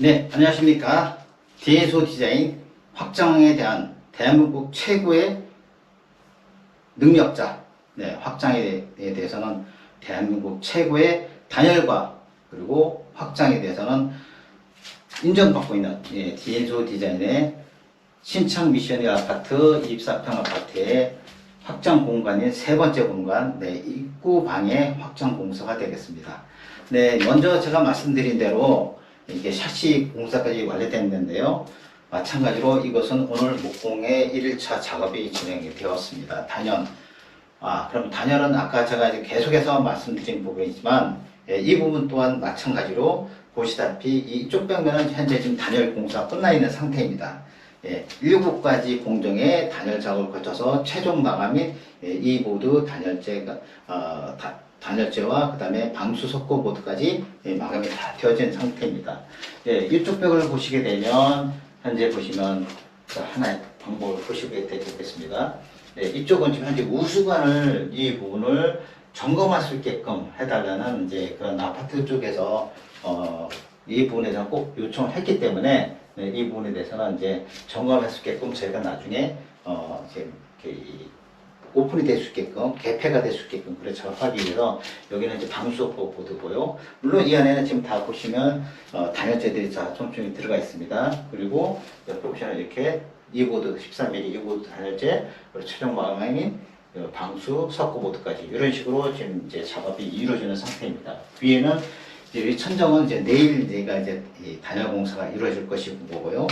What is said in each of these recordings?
네, 안녕하십니까. 디에소 디자인 확장에 대한 대한민국 최고의 능력자, 네, 확장에 대해서는 대한민국 최고의 단열과 그리고 확장에 대해서는 인정받고 있는 예, 디엔소 디자인의 신창 미션의 아파트 24평 아파트의 확장 공간인 세 번째 공간 네, 입구 방의 확장 공사가 되겠습니다. 네, 먼저 제가 말씀드린 대로 이게 샤시 공사까지 완료됐는데요. 마찬가지로 이것은 오늘 목공의 1일차 작업이 진행이 되었습니다. 단연. 아, 그럼 단열은 아까 제가 이제 계속해서 말씀드린 부분이지만 예, 이 부분 또한 마찬가지로 보시다시피 이쪽 벽면은 현재 지금 단열 공사 끝나 있는 상태입니다. 예, 7가지 공정의 단열 작업을 거쳐서 최종 마감인 예, 이 보드 단열재가 어, 다- 단열재와 그 다음에 방수 석고 보드까지 예, 마감이 다 되어진 상태입니다. 예, 이쪽 벽을 보시게 되면 현재 보시면 자, 하나의 방법을 보시게 되겠습니다. 예, 이쪽은 지금 현재 우수관을 이 부분을 점검할 수 있게끔 해달라는 이제 그런 아파트 쪽에서 어, 이 부분에 대해서 꼭 요청을 했기 때문에 네, 이 부분에 대해서는 이제 점검할 수 있게끔 저희가 나중에 어, 이제 오픈이 될 수 있게끔 개폐가 될 수 있게끔 그래 작업하기 위해서 여기는 이제 방수호법 보드고요. 물론 이 안에는 지금 다 보시면 어, 단열재들이 다 촘촘히 들어가 있습니다. 그리고 옆에 보시면 이렇게 이 보드 13mm 이 보드 단열재 그리고 최종 어, 방수 석고 보드까지 이런 식으로 지금 이제 작업이 이루어지는 상태입니다. 위에는 이 천정은 이제 내일 제가 이제 이 단열 공사가 이루어질 것이고요.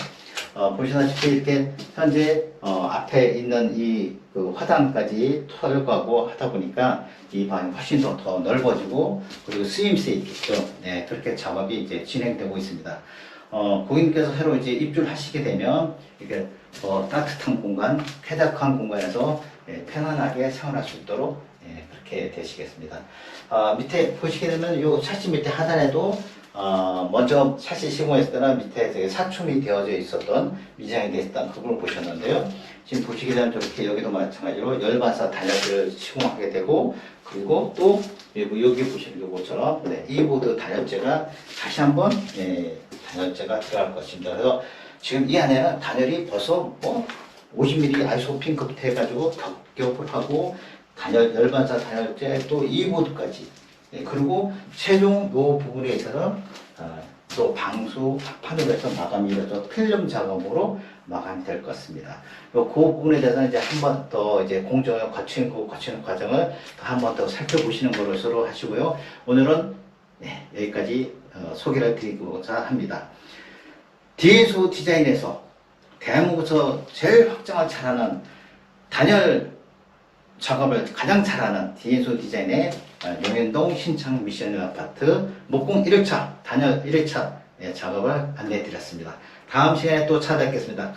어, 보시다시피 이렇게 현재 어, 앞에 있는 이 그 화단까지 털과고 하다 보니까 이 방이 훨씬 더, 더 넓어지고 그리고 쓰임새 있겠죠. 네, 그렇게 작업이 이제 진행되고 있습니다. 어, 고객님께서 새로 이제 입주를 하시게 되면 이게 더 따뜻한 공간, 쾌적한 공간에서 예, 편안하게 생활할 수 있도록 예, 그렇게 되시겠습니다. 아, 밑에 보시게 되면 요 샤시 밑에 하단에도 어, 먼저 샤시 시공했을 때는 밑에 되게 사춤이 되어져 있었던 미장이 있던 그걸 보셨는데요. 지금 보시게 되면 저렇게 여기도 마찬가지로 열반사 단열재를 시공하게 되고 그리고 또 여기, 보시는 것처럼 네, 이 보드 단열재가 다시 한번 예, 단열재가 들어갈 것입니다. 그래서 지금 이 안에는 단열이 벌써 뭐 50mm 아이소핑크부터 해가지고 겹겹을 하고 단열 열반사 단열재 또 이 보드까지 예, 그리고 최종 요 부분에 있어서는 어, 또 방수 판으로 해서 마감이 이루어져 필름 작업으로 마감이 될 것 같습니다. 요, 그 부분에 대해서는 이제 한 번 더 이제 공정을 거치는 그 거치는 과정을 한 번 더 살펴보시는 서로 하시고요. 오늘은 네, 여기까지 어, 소개를 드리고자 합니다. 디에소 디자인에서 대한민국에서 제일 확장을 잘하는 단열 작업을 가장 잘하는 디에소 디자인의 어, 용현동 신창 미션 아파트 목공 1일차 단열 1일차 작업을 안내해 드렸습니다. 다음 시간에 또 찾아뵙겠습니다.